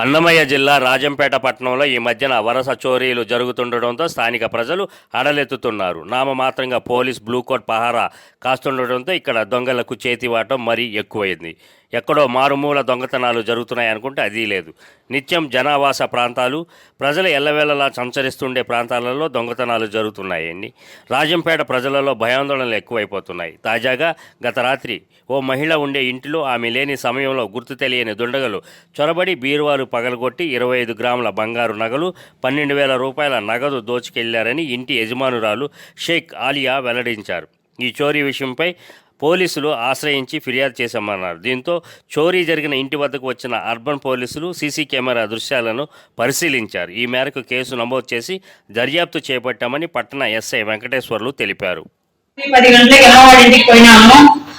అన్నమయ్య జిల్లా రాజంపేట పట్టణంలో ఈ మధ్యన వరుస చోరీలు జరుగుతుండటంతో స్థానిక ప్రజలు అడలెత్తుతున్నారు. నామమాత్రంగా పోలీస్ బ్లూ కోట్ పహారా కాస్తుండటంతో ఇక్కడ దొంగలకు చేతివాటం మరీ ఎక్కువైంది. ఎక్కడో మారుమూల దొంగతనాలు జరుగుతున్నాయి అనుకుంటే అది లేదు. నిత్యం జనావాస ప్రాంతాలు ప్రజలు ఎల్లవేళలా సంచరిస్తుండే ప్రాంతాలలో దొంగతనాలు జరుగుతున్నాయండి. రాజంపేట ప్రజలలో భయాందోళనలు ఎక్కువైపోతున్నాయి. తాజాగా గత రాత్రి ఓ మహిళ ఉండే ఇంటిలో ఆమె లేని సమయంలో గుర్తు తెలియని దుండగలు చొరబడి బీరువాలు పగలగొట్టి ఇరవై ఐదు గ్రాముల బంగారు నగలు పన్నెండు వేల రూపాయల నగదు దోచుకెళ్ళారని ఇంటి యజమానురాలు షేక్ ఆలియా వెల్లడించారు. ఈ చోరీ విషయంపై పోలీసులు ఆశ్రయించి ఫిర్యాదు చేశామన్నారు. దీంతో చోరీ జరిగిన ఇంటి వద్దకు వచ్చిన అర్బన్ పోలీసులు సీసీ కెమెరా దృశ్యాలను పరిశీలించారు. ఈ మేరకు కేసు నమోదు చేసి దర్యాప్తు చేపట్టామని పట్టణ ఎస్ఐ వెంకటేశ్వర్లు తెలిపారు. పది గంటలకు ఎల్లవాడి ఇంటికి పోయినాము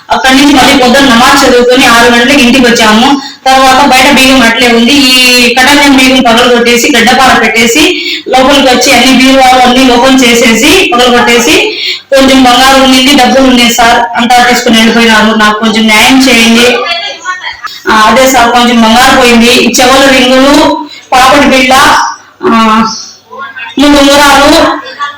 అక్కడి నుంచి మళ్ళీ పొద్దున్న నమాజ్ చదువుకొని ఆరు గంటలకు ఇంటికి వచ్చాము. తర్వాత బయట బీగం అట్లే ఉంది. ఈ కటాకం బీగం పగలు కొట్టేసి గడ్డపార పెట్టేసి లోపలికి వచ్చి అన్ని బీరువాలు అన్ని లోపల చేసేసి పగలు కొట్టేసి కొంచెం బంగారు ఉండింది డబ్బులు ఉన్నాయి సార్. అంతా తీసుకుని వెళ్ళిపోయినారు. నాకు కొంచెం న్యాయం చేయండి. అదే సార్ కొంచెం బంగారు పోయింది. ఈ చెవుల రింగులు పాపడి బిళ్ళ మూడు ఉంగరాలు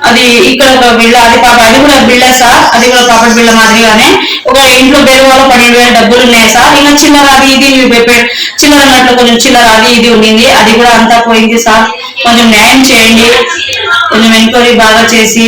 అది ఇక్కడ ఒక బిళ్ళ అది పాప అది కూడా బిళ్ళ సార్. అది కూడా పాపడి బిళ్ళ మాదిరిగానే. ఒక ఇంట్లో వేరే వాళ్ళు పన్నెండు వేల డబ్బులు ఉన్నాయి సార్. ఇంకా చిల్లర అది ఇది చిల్లర అన్నట్లు కొంచెం చిల్లర అది ఇది ఉండింది. అది కూడా అంతా పోయింది సార్. కొంచెం న్యాయం చేయండి. కొంచెం ఎంక్వైరీ బాగా చేసి